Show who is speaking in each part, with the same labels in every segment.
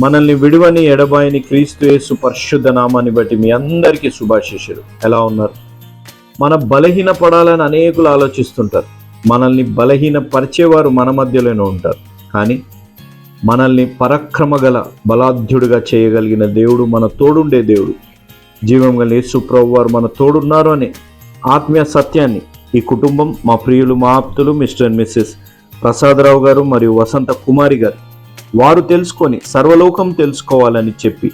Speaker 1: మనల్ని విడువని ఎడబాయని క్రీస్తుయేసు పరిశుద్ధ నామాన్ని బట్టి మీ అందరికీ శుభాశిష్యులు ఎలా ఉన్నారు? మన బలహీన పడాలని అనేకులు ఆలోచిస్తుంటారు. మనల్ని బలహీన పరిచేవారు మన మధ్యలోనే ఉంటారు. కానీ మనల్ని పరక్రమగల బలాఢ్యుడిగా చేయగలిగిన దేవుడు మన తోడుండే దేవుడు. జీవం గల యేసుప్రభు వారు మన తోడున్నారు అనే ఆత్మీయ సత్యాన్ని ఈ కుటుంబం మా ప్రియులు మా ఆప్తులు మిస్టర్ అండ్ మిస్సెస్ ప్రసాదరావు గారు మరియు వసంత కుమారి గారు వారు తెలుసుకొని సర్వలోకం తెలుసుకోవాలని చెప్పి.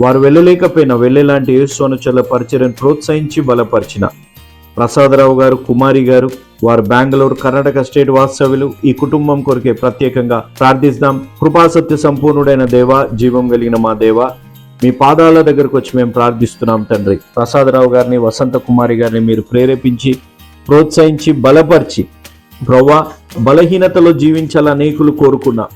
Speaker 1: వారు వెళ్ళలేకపోయినా వెళ్ళేలాంటి యేసు అనుచరుల పరిచయం ప్రోత్సహించి బలపరిచిన. ప్రసాదరావు గారు కుమారి గారు వారు బెంగళూరు కర్ణాటక స్టేట్ వాస్తవ్యులు ఈ కుటుంబం కొరకే ప్రత్యేకంగా ప్రార్థిస్తాం. కృపాసత్య సంపూర్ణుడైన దేవ జీవం కలిగిన మా దేవ మీ పాదాల దగ్గరకు వచ్చి మేము ప్రార్థిస్తున్నాం తండ్రి. ప్రసాదరావు గారిని వసంత కుమారి గారిని మీరు ప్రేరేపించి ప్రోత్సహించి బలపరిచి ప్రవ్వా బలహీనతలో జీవించాలని అనేకులు కోరుకున్నా.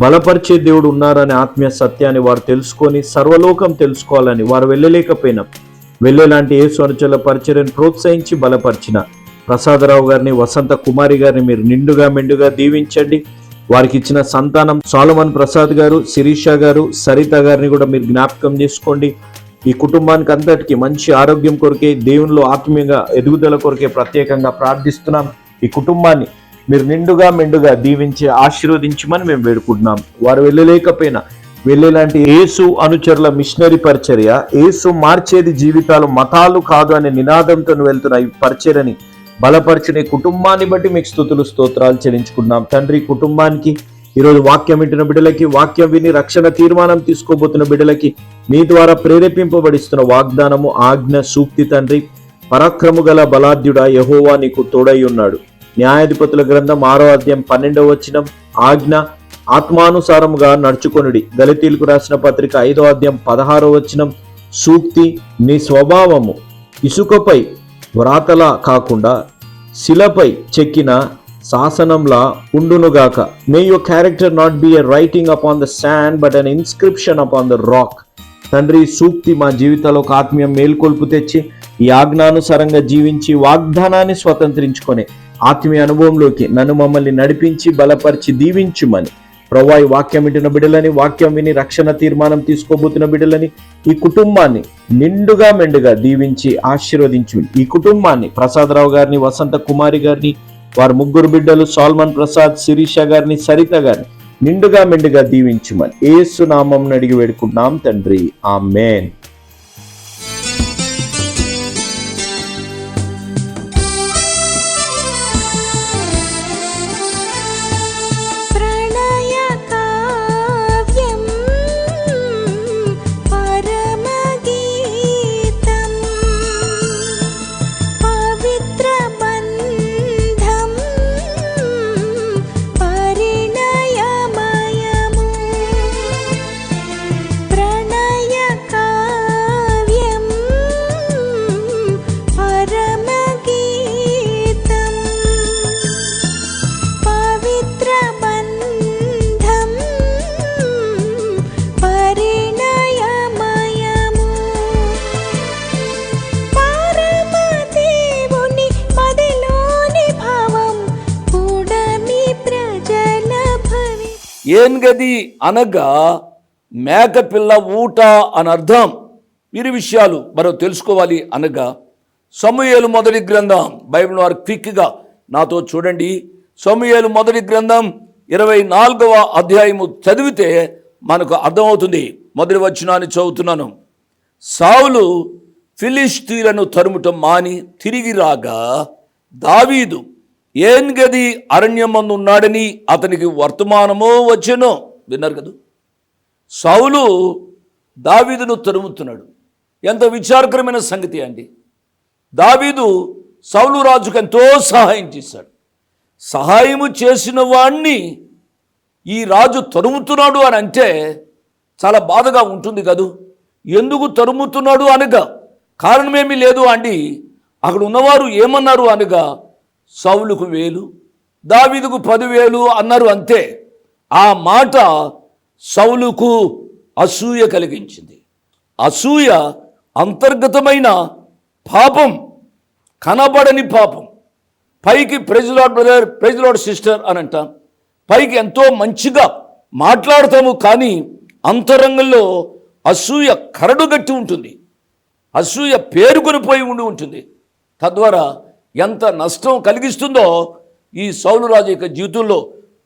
Speaker 1: బలపరిచే దేవుడు ఉన్నారని ఆత్మీయ సత్యాన్ని వారు తెలుసుకొని సర్వలోకం తెలుసుకోవాలని వారు వెళ్ళలేకపోయినా వెళ్ళేలాంటి యేసు అనుచరుల పరిచర్యను ప్రోత్సహించి బలపరిచిన ప్రసాదరావు గారిని వసంత కుమారి గారిని మీరు నిండుగా మెండుగా దీవించండి. వారికి ఇచ్చిన సంతానం సాలమన్ ప్రసాద్ గారు శిరీష గారు సరిత గారిని కూడా మీరు జ్ఞాపకం చేసుకోండి. ఈ కుటుంబానికి అంతటికి మంచి ఆరోగ్యం కొరకే దేవునిలో ఆత్మీయంగా ఎదుగుదల కొరకే ప్రత్యేకంగా ప్రార్థిస్తున్నాం. ఈ కుటుంబాన్ని మీరు నిండుగా మెండుగా దీవించి ఆశీర్వదించమని మేము వేడుకుంటున్నాం. వారు వెళ్ళలేకపోయినా వెళ్ళేలాంటి యేసు అనుచరుల మిషనరీ పరిచర్య ఏసు మార్చేది జీవితాలు మతాలు కాదు అనే నినాదంతో వెళ్తున్న ఈ పరిచర్యని బలపరిచిన కుటుంబాన్ని బట్టి మీకు స్థుతులు స్తోత్రాలు చెల్లించుకున్నాం తండ్రి కుటుంబానికి ఈరోజు వాక్యం వింటున్న బిడ్డలకి వాక్యం విని రక్షణ తీర్మానం తీసుకోబోతున్న బిడ్డలకి మీ ద్వారా ప్రేరేపింపబడిస్తున్న వాగ్దానము ఆజ్ఞ సూక్తి తండ్రి. పరాక్రము గల బలాద్యుడ యహోవా నీకు తోడై ఉన్నాడు. న్యాయాధిపతుల గ్రంథం ఆరో అధ్యాయం పన్నెండవ వచనం ఆజ్ఞ ఆత్మానుసారముగా నడుచుకొనుడి. దళితీలకు రాసిన పత్రిక ఐదో అధ్యాయం పదహారో వచనం సూక్తి నీ స్వభావము ఇసుకపై వ్రాతలా కాకుండా శిలపై చెక్కిన శాసనంలా ఉండునుగాక. May your character not be a writing upon the sand but an inscription upon the rock తండ్రి సూక్తి మా జీవితంలో ఒక మేల్కొల్పు తెచ్చి ఈ ఆజ్ఞానుసారంగా జీవించి వాగ్దానాన్ని స్వతంత్రించుకొని. ఆత్మీయ అనుభవంలోకి నన్ను మమ్మల్ని నడిపించి బలపరిచి దీవించుమని. ప్రవాయి వాక్యం వింటున్న బిడ్డలని వాక్యం విని రక్షణ తీర్మానం తీసుకోబోతున్న బిడ్డలని ఈ కుటుంబాన్ని నిండుగా మెండుగా దీవించి ఆశీర్వదించు. ఈ కుటుంబాన్ని ప్రసాదరావు గారిని వసంత కుమారి గారిని వారి ముగ్గురు బిడ్డలు సాల్మన్ ప్రసాద్ శిరీష గారిని సరిత గారిని నిండుగా మెండుగా దీవించుమని. ఏసునామం అడిగి వేడుకుంటున్నాం తండ్రి.
Speaker 2: ఆ మేన్ భవి
Speaker 3: గది అనగా మేకపిల్ల ఊట అని అర్థం. వీరి విషయాలు మనం తెలుసుకోవాలి అనగా సమూహలు మొదటి గ్రంథం. బైబిల్ వారు క్విక్గా నాతో చూడండి. సమూహలు మొదటి గ్రంథం ఇరవై నాలుగవ అధ్యాయము చదివితే మనకు అర్థమవుతుంది. మొదటి వచ్చినాన్ని చదువుతున్నాను. సావులు ఫిలిస్తీన్లను తరుముటం మాని తిరిగి రాగా దావీదు ఏన్ గది అరణ్యమందు ఉన్నాడని అతనికి వర్తమానమో వచ్చెనో విన్నారు కదా. సౌలు దావీదును తరుముతున్నాడు. ఎంత విచారకరమైన సంగతి అండి. దావీదు సౌలు రాజుకు ఎంతో సహాయం చేశాడు. సహాయము చేసిన వాణ్ణి ఈ రాజు తరుముతున్నాడు అని అంటే చాలా బాధగా ఉంటుంది కదూ. ఎందుకు తరుముతున్నాడు అనగా కారణమేమీ లేదు అండి. అక్కడ ఉన్నవారు ఏమన్నారు అనగా సౌలుకు వేలు దావీదుకు పదివేలు అన్నారు అంతే. ఆ మాట సౌలుకు అసూయ కలిగించింది. అసూయ అంతర్గతమైన పాపం కనబడని పాపం. పైకి ప్రెజ్లాడ్ బ్రదర్ ప్రెజ్లాడ్ సిస్టర్ అని అంటాం. పైకి ఎంతో మంచిగా మాట్లాడతాము కానీ అంతరంగంలో అసూయ కరడుగట్టి ఉంటుంది. అసూయ పేరుకొని పోయి ఉండి ఉంటుంది. తద్వారా ఎంత నష్టం కలిగిస్తుందో ఈ సౌలురాజు యొక్క జీవితంలో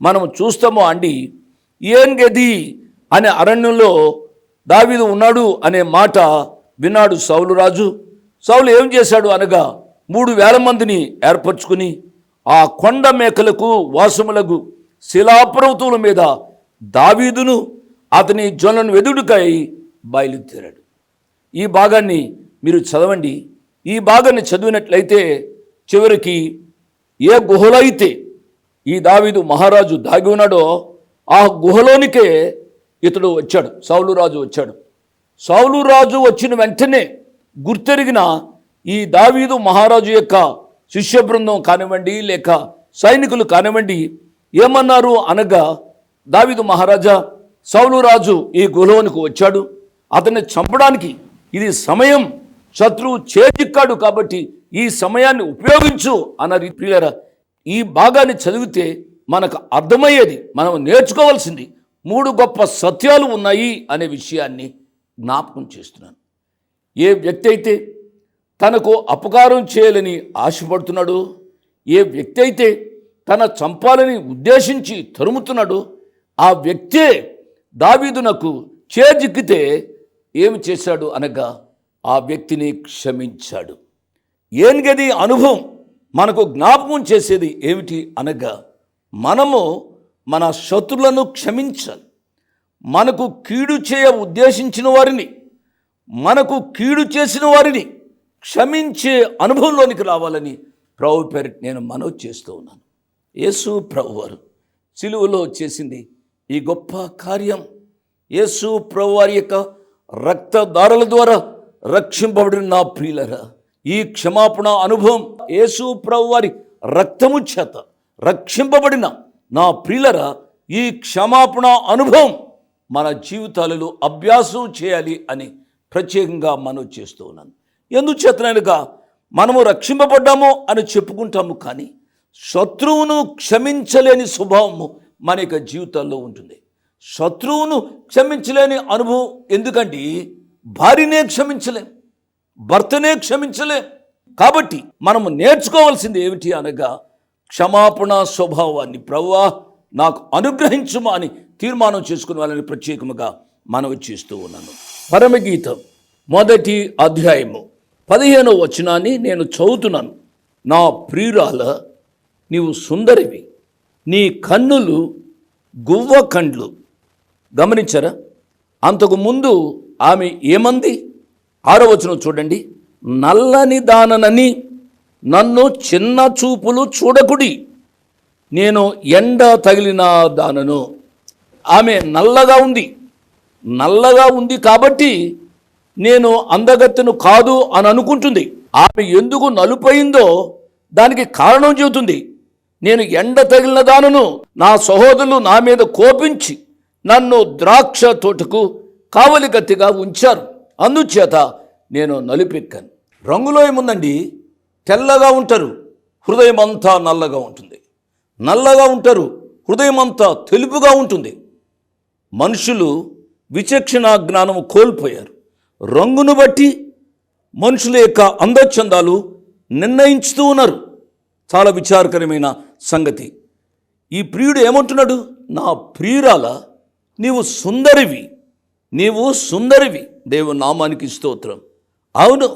Speaker 3: మనం చూస్తామో అండి. ఏం గది అనే అరణ్యంలో దావీదు ఉన్నాడు అనే మాట విన్నాడు సౌలురాజు సౌలు ఏం చేశాడు అనగా మూడు వేల మందిని ఏర్పరచుకుని ఆ కొండ మేకలకు వాసములకు శిలాపర్వతముల మీద దావీదును అతని జొన్నను వెదుడుకై బయలుదేరాడు. ఈ భాగాన్ని మీరు చదవండి. ఈ భాగాన్ని చదివినట్లయితే చివరికి ఏ గుహలో అయితే ఈ దావీదు మహారాజు దాగి ఉన్నాడో ఆ గుహలోనికే ఇతడు వచ్చాడు సౌలు రాజు వచ్చాడు. సౌలు రాజు వచ్చిన వెంటనే గుర్తెరిగిన ఈ దావీదు మహారాజు యొక్క శిష్య బృందం కానివ్వండి లేక సైనికులు కానివ్వండి ఏమన్నారు అనగా దావీదు మహారాజా సౌలురాజు ఈ గుహలోనికి వచ్చాడు. అతన్ని చంపడానికి ఇది సమయం శత్రువు చేజిక్కాడు కాబట్టి ఈ సమయాన్ని ఉపయోగించు అన్నారు. ప్రియులరా ఈ భాగాన్ని చదివితే మనకు అర్థమయ్యేది మనం నేర్చుకోవాల్సింది మూడు గొప్ప సత్యాలు ఉన్నాయి అనే విషయాన్ని జ్ఞాపకం చేస్తున్నాను. ఏ వ్యక్తి అయితే తనకు అపకారం చేయాలని ఆశపడుతున్నాడు ఏ వ్యక్తి అయితే తన చంపాలని ఉద్దేశించి తరుముతున్నాడు ఆ వ్యక్తే దావీదునకు చేజిక్కితే ఏమి చేశాడు అనగా ఆ వ్యక్తిని క్షమించాడు. ఏన్గది అనుభవం మనకు జ్ఞాపకం చేసేది ఏమిటి అనగా మనము మన శత్రులను క్షమించాలి. మనకు కీడు చేయ ఉద్దేశించిన వారిని మనకు కీడు చేసిన వారిని క్షమించే అనుభవంలోనికి రావాలని ప్రభు పేరిట నేను మనవి చేస్తూ ఉన్నాను. యేసు ప్రభు వారు సిలువలో చేసింది ఈ గొప్ప కార్యం. యేసు ప్రభు వారి యొక్క రక్తదారుల ద్వారా రక్షింపబడిన నా ప్రియులరా ఈ క్షమాపణ అనుభవం యేసు ప్రభు వారి రక్తము చేత రక్షింపబడిన నా ప్రియులర ఈ క్షమాపణ అనుభవం మన జీవితాలలో అభ్యాసం చేయాలి అని ప్రత్యేకంగా మనం చేస్తూ ఉన్నాను. ఎందుచేతనగా మనము రక్షింపబడ్డాము అని చెప్పుకుంటాము కానీ శత్రువును క్షమించలేని స్వభావము మన యొక్క జీవితాల్లో ఉంటుంది. శత్రువును క్షమించలేని అనుభవం ఎందుకంటే భార్యనే క్షమించలేం. భర్తనే క్షమించలే. కాబట్టి మనము నేర్చుకోవాల్సింది ఏమిటి అనగా క్షమాపణ స్వభావాన్ని ప్రవ్వా నాకు అనుగ్రహించుమా అని తీర్మానం చేసుకుని వాళ్ళని ప్రత్యేకముగా మనవి చేస్తూ ఉన్నాను. పరమగీతం మొదటి అధ్యాయము పదిహేనో వచనాన్ని నేను చదువుతున్నాను. నా ప్రియురాల నీవు సుందరివి. నీ కన్నులు గువ్వ కండ్లు. గమనించారా? అంతకుముందు ఆమె ఏమంది? ఆరో వచనం చూడండి. నల్లని దాననని నన్ను చిన్న చూపులు చూడకుడి. నేను ఎండ తగిలిన దానను. ఆమె నల్లగా ఉంది. నల్లగా ఉంది కాబట్టి నేను అందగత్తెను కాదు అని అనుకుంటుంది. ఆమె ఎందుకు నలుపైందో దానికి కారణం చెబుతుంది. నేను ఎండ తగిలిన దానను నా సహోదరులు నా మీద కోపించి నన్ను ద్రాక్ష తోటకు కావలిగత్తిగా ఉంచారు. అందుచేత నేను నలుపెక్కాను. రంగులో ఏముందండి? తెల్లగా ఉంటారు హృదయం అంతా నల్లగా ఉంటుంది. నల్లగా ఉంటారు హృదయం అంతా తెలుపుగా ఉంటుంది. మనుషులు విచక్షణ జ్ఞానము కోల్పోయారు. రంగును బట్టి మనుషుల యొక్క అందచందాలు నిర్ణయించుతూ ఉన్నారు. చాలా విచారకరమైన సంగతి. ఈ ప్రియుడు ఏమంటున్నాడు? నా ప్రియురాల నీవు సుందరివి. నీవు సుందరివి. దేవు నామానికి స్తోత్రం. అవును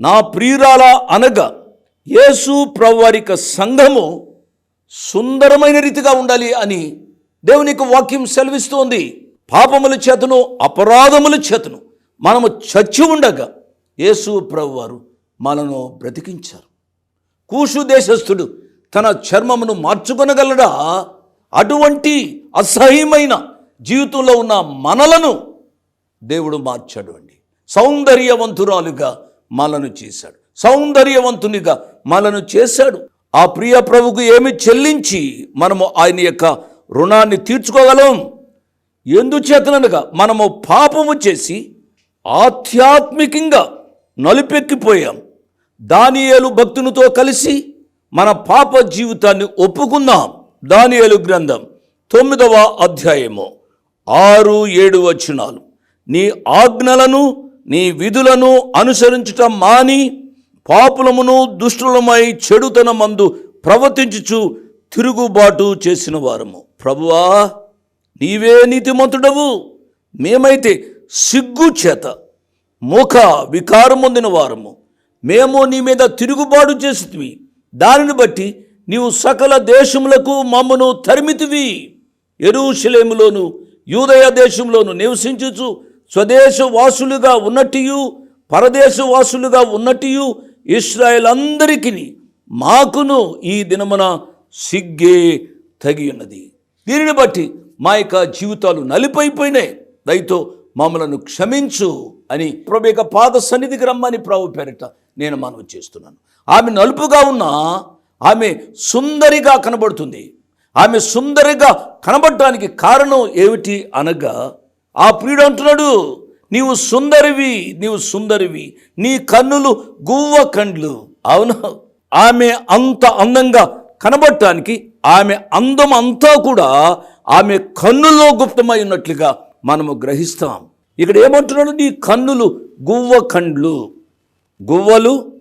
Speaker 3: నా ప్రియురాల అనగా యేసు ప్రవారిక సంఘము సుందరమైన రీతిగా ఉండాలి అని దేవునికి వాక్యం సెలవిస్తోంది. పాపముల చేతను అపరాధముల చేతను మనము చచ్చి ఉండగా యేసు ప్రభువారు మనను బ్రతికించారు. కూషు దేశస్థుడు తన చర్మమును మార్చుకొనగలడా? అటువంటి అసహ్యమైన జీవితంలో ఉన్న మనలను దేవుడు మార్చాడు అండి. సౌందర్యవంతురాలుగా మనను చేశాడు. సౌందర్యవంతునిగా మనను చేశాడు. ఆ ప్రియ ప్రభుకు ఏమి చెల్లించి మనము ఆయన యొక్క రుణాన్ని తీర్చుకోగలం? ఎందుచేతనగా మనము పాపము చేసి ఆధ్యాత్మికంగా నలుపెక్కిపోయాం. దానియేలు భక్తునితో కలిసి మన పాప జీవితాన్ని ఒప్పుకుందాం. దానియేలు గ్రంథం తొమ్మిదవ అధ్యాయము ఆరు ఏడు వచనాలు. నీ ఆజ్ఞలను నీ విధులను అనుసరించటం మాని పాపులమును దుష్టులమై చెడుతనమందు ప్రవర్తించుచు తిరుగుబాటు చేసిన వారము ప్రభువా నీవే నీతిమంతుడవు. మేమైతే సిగ్గు చేత ముఖ వికారం పొందిన వారము మేము నీ మీద తిరుగుబాటు చేసితివి దానిని బట్టి నీవు సకల దేశములకు మమ్మను తరిమితివి. ఎరుషలేములోను యూదయ దేశంలోను నివసించుచు స్వదేశవాసులుగా ఉన్నట్టు పరదేశవాసులుగా ఉన్నట్టు ఇస్రాయల్ అందరికీ మాకును ఈ దినమున సిగ్గే తగి ఉన్నది దీనిని బట్టి మా యొక్క జీవితాలు నలిపైపోయినాయి. దయతో మమ్మలను క్షమించు అని ప్రభు యొక్క పాద సన్నిధికి రమ్మని ప్రభు పేరిట నేను మనవి చేస్తున్నాను. ఆమె నలుపుగా ఉన్న ఆమె సుందరిగా కనబడుతుంది. ఆమె సుందరిగా కనబడటానికి కారణం ఏమిటి అనగా ఆ ప్రియుడు అంటున్నాడు నీవు సుందరివి నీవు సుందరివి నీ కన్నులు గువ్వ కండ్లు. అవును. ఆమె అంత అందంగా కనబడటానికి ఆమె అందం అంతా కూడా ఆమె కన్నులో గుప్తమై ఉన్నట్లుగా మనము గ్రహిస్తాం. ఇక్కడ ఏమంటున్నాడు నీ కన్నులు గువ్వ కండ్లు. గువ్వలు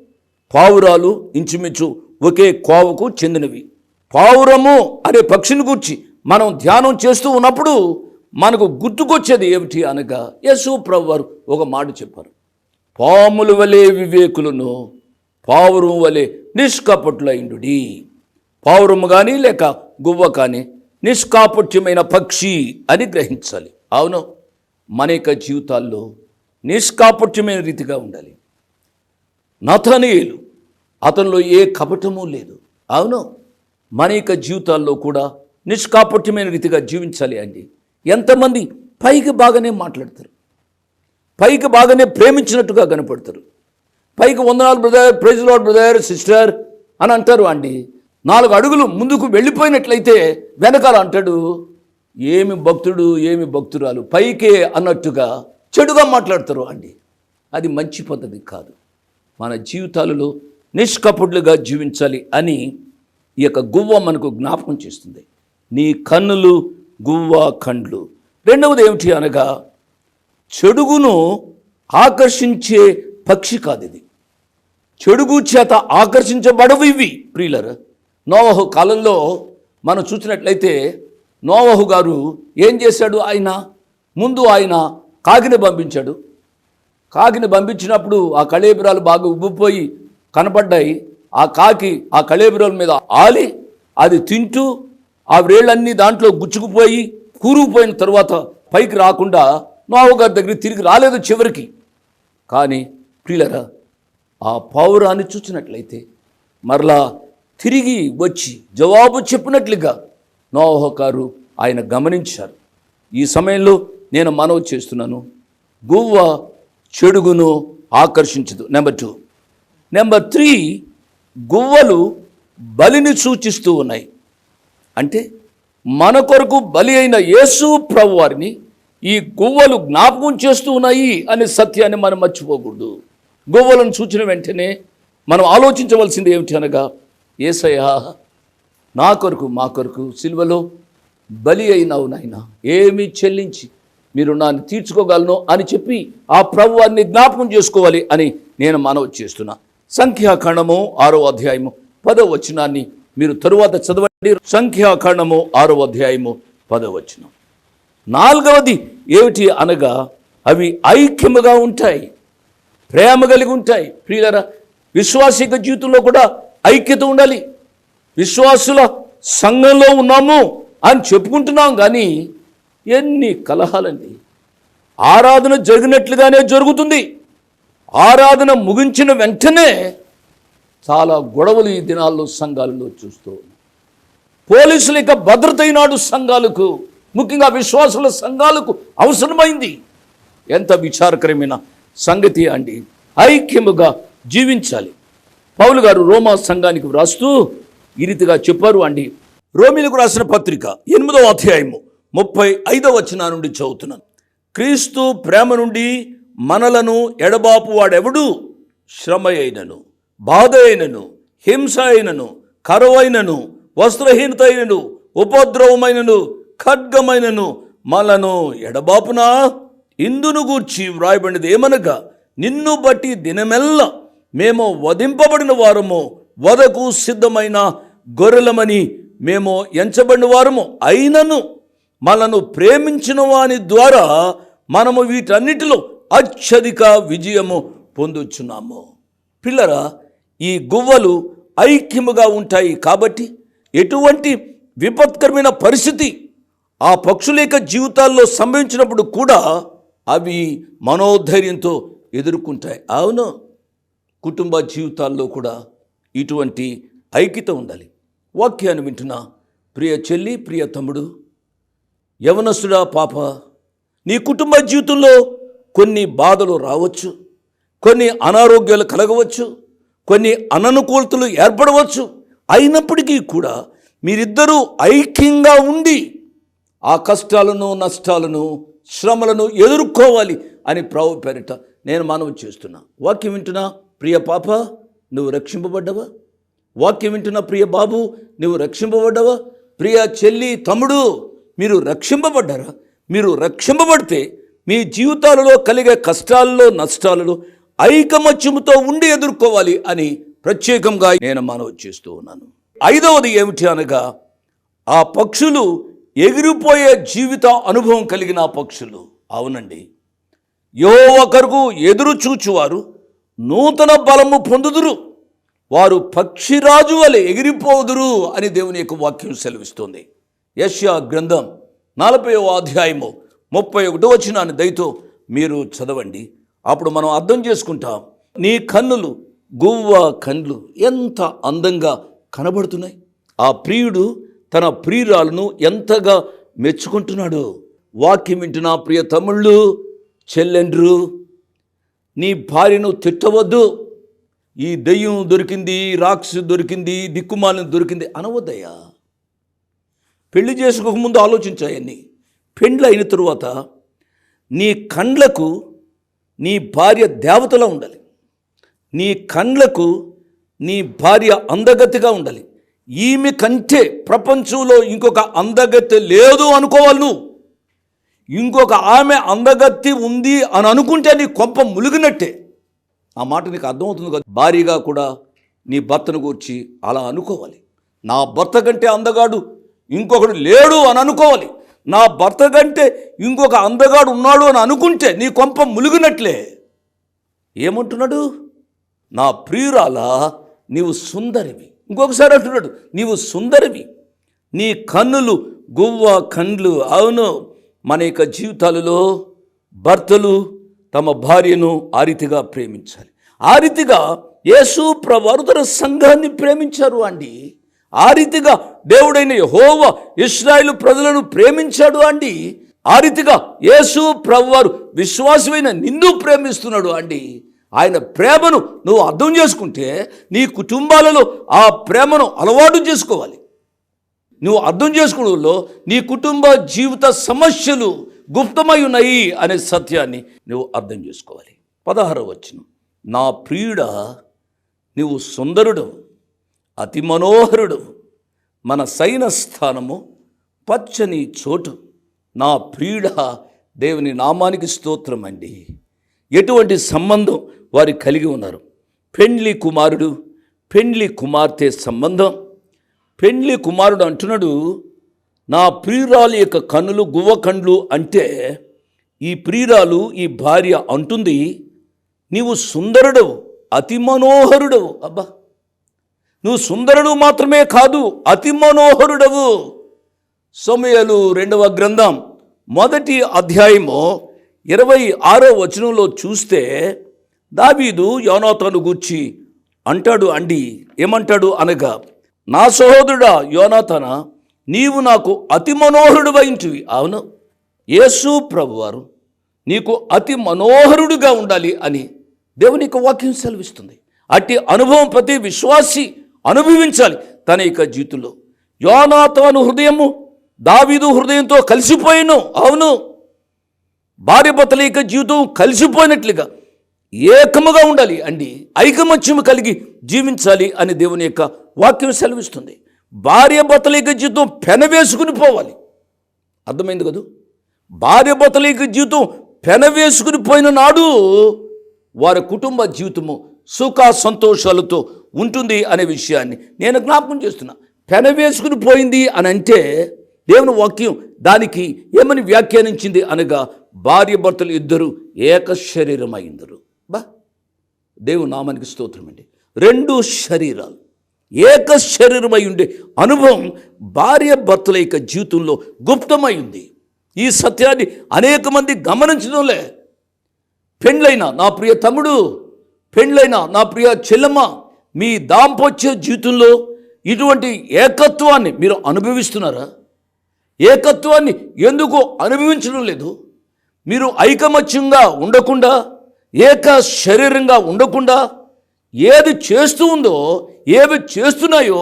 Speaker 3: పావురాలు ఇంచుమించు ఒకే కోవకు చెందినవి. పావురము అనే పక్షిని గురించి మనం ధ్యానం చేస్తూ ఉన్నప్పుడు మనకు గుర్తుకొచ్చేది ఏమిటి అనగా యశు ప్రవ్వారు ఒక మాట చెప్పారు. పాములు వలె వివేకులను పావురం వలె నిష్కపటులైండు పావురము కానీ లేక గువ్వ కానీ నిష్కాపట్యమైన పక్షి అని గ్రహించాలి. అవును మన యొక్క జీవితాల్లో నిష్కాపట్యమైన రీతిగా ఉండాలి. నతనీయులు అతనిలో ఏ కపటము లేదు. అవును మన యొక్క జీవితాల్లో కూడా నిష్కాపట్యమైన రీతిగా జీవించాలి అండి. ఎంతమంది పైకి బాగానే మాట్లాడతారు. పైకి బాగానే ప్రేమించినట్టుగా కనపడతారు. పైకి వందనాలు brother praise lord brother sister అని అంటారు అండి. నాలుగు అడుగులు ముందుకు వెళ్ళిపోయినట్లయితే వెనకాల అంటాడు ఏమి భక్తుడు ఏమి భక్తురాలు పైకే అన్నట్టుగా చెడుగా మాట్లాడతారు అండి. అది మంచి పద్ధతి కాదు. మన జీవితాలలో నిష్కపుడులుగా జీవించాలి అని ఈ యొక్క గువ్వ మనకు జ్ఞాపకం చేస్తుంది. నీ కన్నులు గువ్వా కండ్లు రెండవది ఏమిటి అనగా చెడుగును ఆకర్షించే పక్షి కాదు ఇది చెడుగు చేత ఆకర్షించబడవు ఇవి ప్రియులర్. నోవహు కాలంలో మనం చూసినట్లయితే నోవహు గారు ఏం చేశాడు ఆయన? ముందు ఆయన కాకిని పంపించాడు. కాకిని పంపించినప్పుడు ఆ కళేబురాలు బాగా ఉబ్బిపోయి కనపడ్డాయి. ఆ కాకి ఆ కళేబురాల మీద ఆలి అది తింటూ ఆ వేళ్ళన్నీ దాంట్లో గుచ్చుకుపోయి కూరుకుపోయిన తర్వాత పైకి రాకుండా నోవు గారి దగ్గర తిరిగి రాలేదు చివరికి. కానీ ప్రియులరా ఆ పావురాన్ని చూసినట్లయితే మరలా తిరిగి వచ్చి జవాబు చెప్పినట్లుగా నోహ గారు ఆయన గమనించారు. ఈ సమయంలో నేను మనవి చేస్తున్నాను. గువ్వ చెడుగును ఆకర్షించదు. Number two. నెంబర్ త్రీ గువ్వలు బలిని సూచిస్తూ ఉన్నాయి. అంటే మన కొరకు బలి అయిన యేసు ప్రభు వారిని ఈ గువ్వలు జ్ఞాపకం చేస్తూ ఉన్నాయి అనే సత్యాన్ని మనం మర్చిపోకూడదు. గువ్వలను చూచిన వెంటనే మనం ఆలోచించవలసింది ఏమిటి అనగా ఏసయ్యా నా కొరకు మా కొరకు సిల్వలో బలి అయినావు నాయన ఏమి చెల్లించి మీరు నన్ను తీర్చుకోగలను అని చెప్పి ఆ ప్రభువాన్ని జ్ఞాపకం చేసుకోవాలి అని నేను మనవి చేస్తున్నా. సంఖ్యాఖండము ఆరో అధ్యాయము పదో వచనాన్ని మీరు తరువాత చదవండి. సంఖ్యాఖండము ఆరో అధ్యాయము పదవచనం నాలుగవది ఏమిటి అనగా అవి ఐక్యముగా ఉంటాయి ప్రేమ కలిగి ఉంటాయి. ప్రియులరా విశ్వాసిక జీవితంలో కూడా ఐక్యత ఉండాలి. విశ్వాసుల సంఘంలో ఉన్నాము అని చెప్పుకుంటున్నాం కానీ ఎన్ని కలహాలండి. ఆరాధన జరిగినట్లుగానే జరుగుతుంది. ఆరాధన ముగించిన వెంటనే చాలా గొడవలు ఈ దినాల్లో సంఘాలలో చూస్తూ పోలీసులు ఇక భద్రత ఈనాడు సంఘాలకు ముఖ్యంగా విశ్వాసుల సంఘాలకు అవసరమైంది. ఎంత విచారకరమైన సంగతి అండి. ఐక్యముగా జీవించాలి. పౌలు గారు రోమా సంఘానికి వ్రాస్తూ ఈ రీతిగా చెప్పారు అండి. రోమిలకు రాసిన పత్రిక ఎనిమిదవ అధ్యాయము ముప్పై ఐదవ వచన నుండి చదువుతున్నాను. క్రీస్తు ప్రేమ నుండి మనలను ఎడబాపు వాడెవడు? శ్రమ అయినను బాధ అయినను హింస అయినను కరువైనను వస్త్రహీనత అయినను ఉపద్రవమైనను ఖడ్గమైనను మలను ఎడబాపునా? ఇందును గూర్చి వ్రాయబడినది ఏమనగా నిన్ను బట్టి దినమెల్ల మేము వధింపబడిన వారము వదకు సిద్ధమైన గొర్రెలమని మేము ఎంచబడిన వారము అయినను. మనను ప్రేమించిన వాని ద్వారా మనము వీటన్నిటిలో అత్యధిక విజయము పొందుచున్నాము. పిల్లరా ఈ గువ్వలు ఐక్యముగా ఉంటాయి కాబట్టి ఎటువంటి విపత్కరమైన పరిస్థితి ఆ పక్షుల యొక్క జీవితాల్లో సంభవించినప్పుడు కూడా అవి మనోధైర్యంతో ఎదుర్కొంటాయి. అవును. కుటుంబ జీవితాల్లో కూడా ఇటువంటి ఐక్యత ఉండాలి. వాక్యాన్ని వింటున్న ప్రియ చెల్లి ప్రియ తమ్ముడు యవనస్తుడా పాప నీ కుటుంబ జీవితంలో కొన్ని బాధలు రావచ్చు కొన్ని అనారోగ్యాలు కలగవచ్చు కొన్ని అననుకూలతలు ఏర్పడవచ్చు. అయినప్పటికీ కూడా మీరిద్దరూ ఐక్యంగా ఉండి ఆ కష్టాలను నష్టాలను శ్రమలను ఎదుర్కోవాలి అని ప్రావు పేరిట నేను మనవి చేస్తున్నా. వాక్యం వింటున్నా ప్రియ పాప నువ్వు రక్షింపబడ్డవా? వాక్యం వింటున్న ప్రియ బాబు నువ్వు రక్షింపబడ్డవా? ప్రియ చెల్లి తమ్ముడు మీరు రక్షింపబడ్డారా? మీరు రక్షింపబడితే మీ జీవితాలలో కలిగే కష్టాల్లో నష్టాలలో ఐకమత్యముతో ఉండి ఎదుర్కోవాలి అని ప్రత్యేకంగా నేను మనవి చేస్తూ ఉన్నాను. ఐదవది ఏమిటి అనగా ఆ పక్షులు ఎగిరిపోయే జీవిత అనుభవం కలిగిన పక్షులు. అవునండి. యో ఒకరుకు ఎదురు చూచువారు నూతన బలము పొందుదురు. వారు పక్షిరాజు వలె ఎగిరిపోదురు అని దేవుని యొక్క వాక్యం సెలవిస్తుంది. యశ్యా గ్రంథం నలభై అధ్యాయము ముప్పై ఒకటో వచ్చినాన్ని దయతో మీరు చదవండి. అప్పుడు మనం అర్థం చేసుకుంటాం నీ కన్నులు గువ్వ కండ్లు ఎంత అందంగా కనబడుతున్నాయి. ఆ ప్రియుడు తన ప్రియురాలను ఎంతగా మెచ్చుకుంటున్నాడు. వాక్యం వింటున్న ప్రియ తమ్ముళ్ళు చెల్లెండ్రు నీ భార్యను తిట్టవద్దు. ఈ దెయ్యం దొరికింది రాక్షసు దొరికింది దిక్కుమాలిన దొరికింది అనవద్దయ్యా. పెళ్ళి చేసుకోకముందు ఆలోచించాయన్ని. పెండ్లు అయిన తరువాత నీ కండ్లకు నీ భార్య దేవతలా ఉండాలి. నీ కండ్లకు నీ భార్య అందగతిగా ఉండాలి. ఈమె కంటే ప్రపంచంలో ఇంకొక అందగతి లేదు అనుకోవాలి నువ్వు. ఇంకొక ఆమె అందగత్తి ఉంది అని అనుకుంటే నీ కొంప ములిగినట్టే. ఆ మాట నీకు అర్థమవుతుంది కదా? భారీగా కూడా నీ భర్తను గూర్చి అలా అనుకోవాలి. నా భర్త కంటే అందగాడు ఇంకొకడు లేడు అని అనుకోవాలి. నా భర్త కంటే ఇంకొక అందగాడు ఉన్నాడు అని అనుకుంటే నీ కొంప ములిగినట్లే. ఏమంటున్నాడు? నా ప్రియురాల నీవు సుందరివి. ఇంకొకసారి అంటున్నాడు నీవు సుందరివి. నీ కన్నులు గువ్వ కండ్లు అవును మన యొక్క జీవితాలలో భర్తలు తమ భార్యను ఆ రీతిగా ప్రేమించాలి. ఆ రీతిగా యేసు ప్రభువారు సంఘాన్ని ప్రేమించారు అండి. ఆ రీతిగా దేవుడైన యహోవ ఇస్రాయిల్ ప్రజలను ప్రేమించాడు అండి. ఆ రీతిగా యేసు ప్రవ్వారు విశ్వాసమైన నిన్ను ప్రేమిస్తున్నాడు అండి. ఆయన ప్రేమను నువ్వు అర్థం చేసుకుంటే నీ కుటుంబాలలో ఆ ప్రేమను అలవాటు చేసుకోవాలి. నువ్వు అర్థం చేసుకోవడంలో నీ కుటుంబ జీవిత సమస్యలు గుప్తమై ఉన్నాయి అనే సత్యాన్ని నువ్వు అర్థం చేసుకోవాలి. పదహారవ వచ్చిన నా ప్రియుడ నువ్వు సుందరుడవు. అతి మనోహరుడు మన సైన స్థానము పచ్చని చోటు నా ప్రియుడ దేవుని నామానికి స్తోత్రం అండి ఎటువంటి సంబంధం వారు కలిగి ఉన్నారు? పెండ్లి కుమారుడు పెండ్లి కుమార్తె సంబంధం. పెండ్లి కుమారుడు అంటున్నాడు నా ప్రియురాలు యొక్క కన్నులు గువ్వ కండ్లు అంటే ఈ ప్రియురాలు ఈ భార్య అంటుంది నీవు సుందరుడవు అతి మనోహరుడవు అబ్బా! నువ్వు సుందరుడు మాత్రమే కాదు అతి మనోహరుడవు. సమయలు రెండవ గ్రంథం మొదటి అధ్యాయము ఇరవై ఆరో వచనంలో చూస్తే దావీదు యోనాతను గూర్చి అంటాడు అండి ఏమంటాడు అనగా నా సహోదరుడా యోనాతన నీవు నాకు అతి మనోహరుడు ఇంటివి అవును యేసు ప్రభువారు నీకు అతి మనోహరుడుగా ఉండాలి అని దేవునికి వాక్యం సెలవిస్తుంది. అట్టి అనుభవం ప్రతి విశ్వాసి అనుభవించాలి తన యొక్క జీవితంలో. యోనాతోను హృదయము దావీదు హృదయంతో కలిసిపోయిను. అవును. భార్య భర్తల యొక్క జీవితం కలిసిపోయినట్లుగా ఏకముగా ఉండాలి అండి. ఐకమత్యము కలిగి జీవించాలి అని దేవుని యొక్క వాక్యం సెలవిస్తుంది. భార్య భర్తల యొక్క జీవితం పెనవేసుకుని పోవాలి. అర్థమైంది కదూ? భార్య భర్తల యొక్క జీవితం పెనవేసుకుని పోయిన నాడు వారి కుటుంబ జీవితము సుఖ సంతోషాలతో ఉంటుంది అనే విషయాన్ని నేను జ్ఞాపకం చేస్తున్నా. పెనవేసుకుని పోయింది అని అంటే దేవుని వాక్యం దానికి ఏమని వ్యాఖ్యానించింది అనగా భార్య భర్తలు ఇద్దరు ఏక శరీరమైందరు. బా దేవుని నామానికి స్తోత్రం అండి. రెండు శరీరాలు. ఏక శరీరమై ఉండే అనుభవం భార్య భర్తల యొక్క జీవితంలో గుప్తమై ఉంది ఈ సత్యాన్ని అనేక మంది గమనించడంలే. పెండ్లైన నా ప్రియ తమ్ముడు పెండ్లైన నా ప్రియ చెల్లమ్మ మీ దాంపత్య జీవితంలో ఇటువంటి ఏకత్వాన్ని మీరు అనుభవిస్తున్నారా? ఏకత్వాన్ని ఎందుకు అనుభవించడం లేదు? మీరు ఐకమత్యంగా ఉండకుండా ఏక శరీరంగా ఉండకుండా ఏది చేస్తూ ఉందో ఏవి చేస్తున్నాయో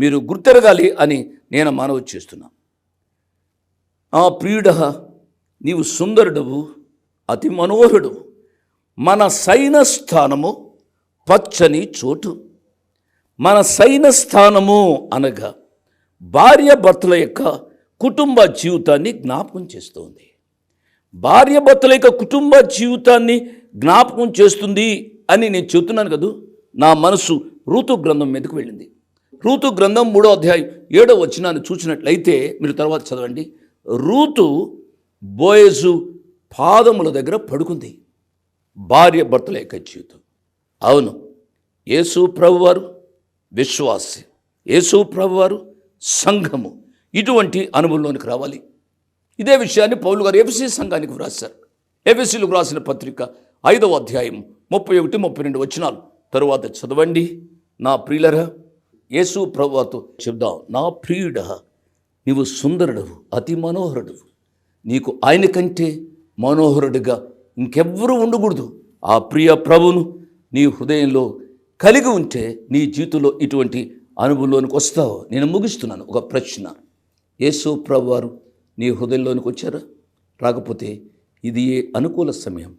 Speaker 3: మీరు గుర్తెరగాలి అని నేను మనవి చేస్తున్నా. ఆ ప్రియుడ నీవు సుందరుడవు అతి మనోహరుడు మన సైన స్థానము పచ్చని చోటు. మన సైన స్థానము అనగా భార్య భర్తల యొక్క కుటుంబ జీవితాన్ని జ్ఞాపకం చేస్తుంది. భార్య భర్తల యొక్క కుటుంబ జీవితాన్ని జ్ఞాపకం చేస్తుంది అని నేను చెబుతున్నాను కదూ. నా మనసు ఋతు గ్రంథం మీదకు వెళ్ళింది. ఋతు గ్రంథం మూడో అధ్యాయం ఏడో వచనాన్ని చూసినట్లయితే మీరు తర్వాత చదవండి. రూతు బోయజు పాదముల దగ్గర పడుకుంది. భార్య భర్తల యొక్క జీవితం. అవును యేసు ప్రభువారు విశ్వాసి. యేసు ప్రభువారు సంఘము. ఇటువంటి అనుభవంలోనికి రావాలి. ఇదే విషయాన్ని పౌలు గారు ఎఫ్సి సంఘానికి వ్రాశారు. ఎఫ్ఎస్సీలకు రాసిన పత్రిక ఐదవ అధ్యాయం ముప్పై ఒకటి ముప్పై రెండు వచనాలు. తరువాత చదవండి. నా ప్రియులర యేసు ప్రభువాతో చెప్దాం. నా ప్రియుడ నీవు సుందరుడవు అతి మనోహరుడు నీకు ఆయన కంటే మనోహరుడిగా ఇంకెవ్వరూ ఉండకూడదు. ఆ ప్రియ ప్రభును నీ హృదయంలో కలిగి ఉంటే నీ జీవితంలో ఇటువంటి అనుభవంలోనికి వస్తావు? నేను ముగిస్తున్నాను ఒక ప్రశ్న. యేసు ప్రభు వారు నీ హృదయంలోనికి వచ్చారా? రాకపోతే ఇది ఏ అనుకూల సమయం?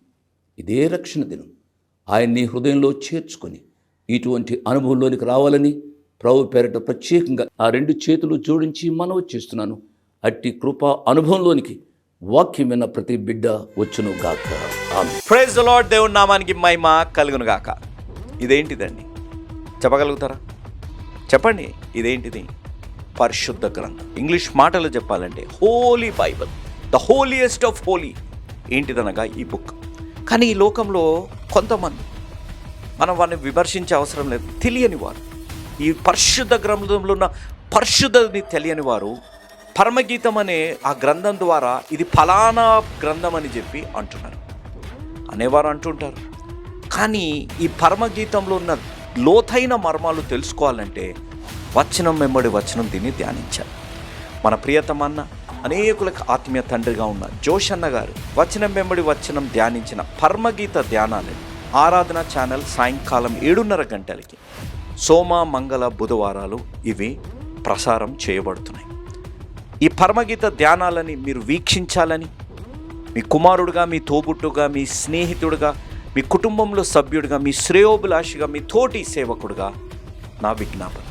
Speaker 3: ఇదే రక్షణ దినం. ఆయన నీ హృదయంలో చేర్చుకొని ఇటువంటి అనుభవంలోనికి రావాలని ప్రభు పేరట ప్రత్యేకంగా ఆ రెండు చేతులు జోడించి మనవి చేస్తున్నాను. అట్టి కృపా అనుభవంలోనికి వాక్యం విన్న ప్రతి బిడ్డ వచ్చును గాక. ఆమె
Speaker 1: ప్రైజ్ లార్డ్ దేవుడి నామానికి మహిమ కలుగును గాక. ఇదేంటిదండి? చెప్పగలుగుతారా? చెప్పండి ఇదేంటిది? పరిశుద్ధ గ్రంథం. ఇంగ్లీష్ మాటలు చెప్పాలంటే Holy Bible the holiest of holy. ఏంటిదనగా ఈ బుక్? కానీ ఈ లోకంలో కొంతమంది మనం వారిని విమర్శించే అవసరం లేదు తెలియని వారు. ఈ పరిశుద్ధ గ్రంథంలో ఉన్న పరిశుద్ధని తెలియని వారు పరమగీతం అనే ఆ గ్రంథం ద్వారా ఇది ఫలానా గ్రంథం అని చెప్పి అంటున్నారు. అనేవారు అంటుంటారు. కానీ ఈ పరమగీతంలో ఉన్న లోతైన మర్మాలు తెలుసుకోవాలంటే వచనం వెంబడి వచనం దీన్ని ధ్యానించాలి. మన ప్రియతమన్న అనేకులకు ఆత్మీయ తండ్రిగా ఉన్న జోషన్న గారు వచనం వెంబడి వచనం ధ్యానించిన పరమగీత ధ్యానాలు ఆరాధన ఛానల్ సాయంకాలం ఏడున్నర గంటలకి సోమ మంగళ బుధవారాలు ఇవి ప్రసారం చేయబడుతున్నాయి. ఈ పరమగీత ధ్యానాలని మీరు వీక్షించాలని మీ కుమారుడుగా మీ తోబుట్టుగా మీ స్నేహితుడుగా మీ కుటుంబంలో సభ్యుడిగా మీ శ్రేయోభిలాషిగా మీ తోటి సేవకుడుగా నా విజ్ఞాపన.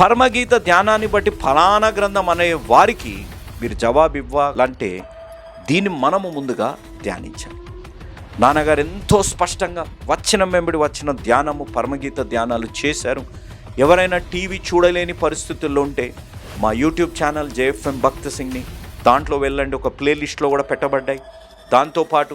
Speaker 1: పరమగీత ధ్యానాన్ని బట్టి ఫలానా గ్రంథం అనే వారికి మీరు జవాబు ఇవ్వాలంటే దీన్ని మనము ముందుగా ధ్యానించాలి. నాన్నగారు ఎంతో స్పష్టంగా వచ్చిన వెంబడి వచ్చిన ధ్యానము పరమగీత ధ్యానాలు చేశారు. ఎవరైనా టీవీ చూడలేని పరిస్థితుల్లో ఉంటే మా యూట్యూబ్ ఛానల్ జేఎఫ్ఎం భక్త సింగ్ని దాంట్లో వెళ్ళండి ఒక ప్లేలిస్ట్లో కూడా పెట్టబడ్డాయి. దాంతోపాటు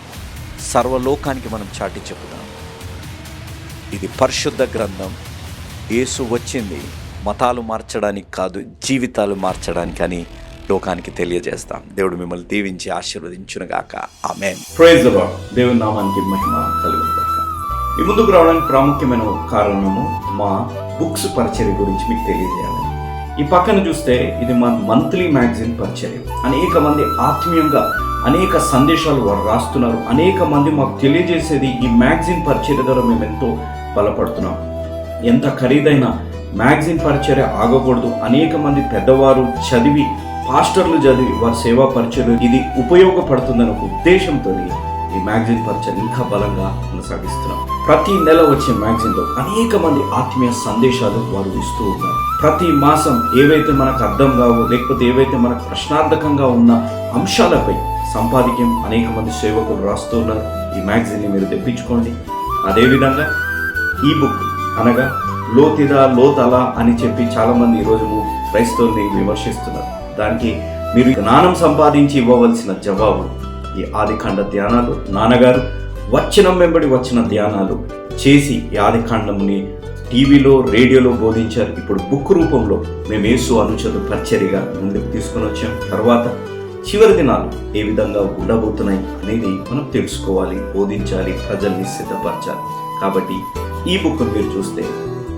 Speaker 4: సర్వలోకానికి మనం చాటి చెప్పుదాం ఇది పరిశుద్ధ గ్రంథం. యేసు వచ్చింది మతాలు మార్చడానికి కాదు జీవితాలు మార్చడానికి అని లోకానికి తెలియజేస్తాం. దేవుడు మిమ్మల్ని దీవించి ఆశీర్వదించునుగాక. ఆమెన్.
Speaker 1: ప్రైజ్ దేవుని నామానికి మహిమ ఈ ముందుకు రావడానికి ప్రాముఖ్యమైన కారణము మా బుక్స్ పరిచర్య గురించి మీకు తెలియజేయాలి. ఈ పక్కన చూస్తే ఇది మా మంత్లీ మ్యాగజైన్ పరిచర్య. అనేక మంది ఆత్మీయంగా అనేక సందేశాలు వారు రాస్తున్నారు. అనేక మంది మాకు తెలియజేసేది ఈ మ్యాగజైన్ పరిచర్య ద్వారా మేము ఎంతో బలపడుతున్నాం. ఎంత ఖరీదైన మ్యాగజైన్ పరిచర్య ఆగకూడదు. అనేక మంది పెద్దవారు చదివి పాస్టర్లు చదివి వారి సేవా పరిచయం ఇది ఉపయోగపడుతుందనే ఉద్దేశంతో ఈ మ్యాగజైన్ పరిచయం ఇంకా బలంగా కొనసాగిస్తున్నాం. ప్రతి నెల వచ్చే మ్యాగజైన్లో అనేక మంది ఆత్మీయ సందేశాలు వారు ఇస్తూ ఉన్నారు. ప్రతి మాసం ఏవైతే మనకు అర్థం కావో లేకపోతే ఏవైతే మనకు ప్రశ్నార్థకంగా ఉన్న అంశాలపై సంపాదికం అనేక మంది సేవకులు రాస్తూ ఉన్నారు. ఈ మ్యాగజైన్ని మీరు తెప్పించుకోండి. అదేవిధంగా ఈ బుక్ అనగా లోతిదా లోతల అని చెప్పి చాలామంది ఈరోజు క్రైస్తవుల్ని విమర్శిస్తున్నారు. దానికి మీరు జ్ఞానం సంపాదించి ఇవ్వవలసిన జవాబు ఈ ఆదికాండ ధ్యానాలు. నాన్నగారు వచనం వెంబడి వచ్చిన ధ్యానాలు చేసి ఈ ఆదికాండంని టీవీలో రేడియోలో బోధించారు. ఇప్పుడు బుక్ రూపంలో మేము యేసు అనుచరు పరిచర్యగా ముందుకు తీసుకొని వచ్చాం. తర్వాత చివరి దినాలు ఏ విధంగా ఉండబోతున్నాయి అనేది మనం తెలుసుకోవాలి బోధించాలి ప్రజల్ని సిద్ధపరచాలి. కాబట్టి ఈ బుక్ మీరు చూస్తే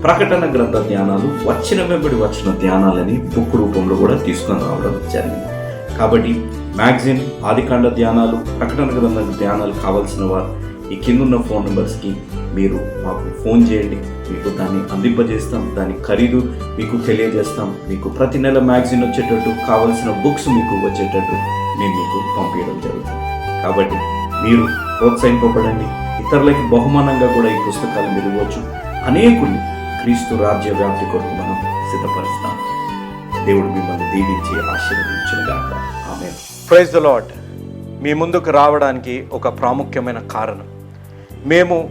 Speaker 1: ప్రకటన గ్రంథ ధ్యానాలు వచ్చిన వెంబడి వచ్చిన ధ్యానాలని బుక్ రూపంలో కూడా తీసుకొని రావడం జరిగింది. కాబట్టి మ్యాగజైన్ ఆదికాండ ధ్యానాలు ప్రకటన గ్రంథ ధ్యానాలు కావాల్సిన వారు ఈ కిందున్న ఫోన్ నెంబర్స్కి మీరు మాకు ఫోన్ చేయండి. మీకు దాన్ని అందింపజేస్తాం. దాని ఖరీదు మీకు తెలియజేస్తాం. మీకు ప్రతి నెల మ్యాగజైన్ వచ్చేటట్టు కావలసిన బుక్స్ మీకు వచ్చేటట్టు మేము మీకు పంపించడం జరుగుతుంది. కాబట్టి మీరు ప్రోత్సహింపబడండి. ఇతరులకి బహుమానంగా కూడా ఈ పుస్తకాలు మీరు ఇవ్వచ్చు. క్రీస్తు రాజ్య వ్యాప్తి కొరకు మనం సిద్ధపరుస్తాం. దేవుడు మిమ్మల్ని దీవించి ఆశీర్వదించుగాక ఆమె
Speaker 5: ప్రైజ్ ద లాడ్ మీ ముందుకు రావడానికి ఒక ప్రాముఖ్యమైన కారణం. మేము